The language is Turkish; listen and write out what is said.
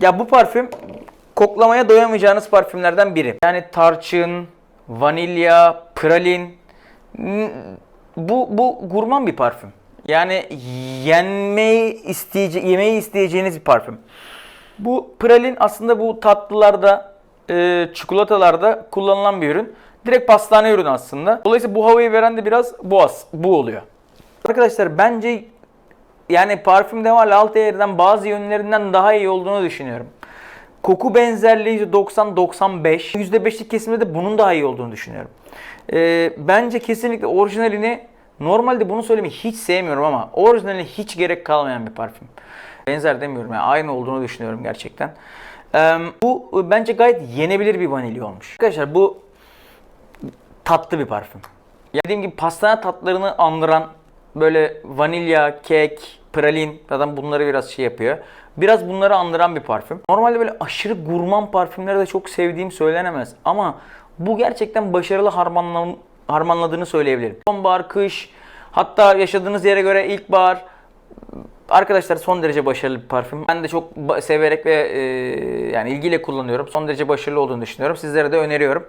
Ya bu parfüm koklamaya doyamayacağınız parfümlerden biri. Yani tarçın, vanilya, pralin. Bu bu gurman bir parfüm. Yani yenmeyi isteyece yemeyi isteyeceğiniz bir parfüm. Bu pralin aslında bu tatlılarda, e, çikolatalarda kullanılan bir ürün. Direkt pastane ürünü aslında. Dolayısıyla bu havayı veren de biraz bu, as- bu oluyor. Arkadaşlar bence yani parfüm Deval Altair'den bazı yönlerinden daha iyi olduğunu düşünüyorum. Koku benzerliği %90-95. %5'lik kesimde de bunun daha iyi olduğunu düşünüyorum. Ee, bence kesinlikle orijinalini normalde bunu söylemeyi hiç sevmiyorum ama orijinaline hiç gerek kalmayan bir parfüm. Benzer demiyorum yani aynı olduğunu düşünüyorum gerçekten. Ee, bu e, bence gayet yenebilir bir vanilya olmuş. Arkadaşlar bu tatlı bir parfüm. Ya dediğim gibi pastane tatlarını andıran böyle vanilya, kek, pralin zaten bunları biraz şey yapıyor. Biraz bunları andıran bir parfüm. Normalde böyle aşırı gurman parfümleri de çok sevdiğim söylenemez. Ama bu gerçekten başarılı harmanlam harmanladığını söyleyebilirim. Sonbahar, kış, hatta yaşadığınız yere göre ilkbahar, Arkadaşlar son derece başarılı bir parfüm. Ben de çok severek ve e, yani ilgiyle kullanıyorum. Son derece başarılı olduğunu düşünüyorum. Sizlere de öneriyorum.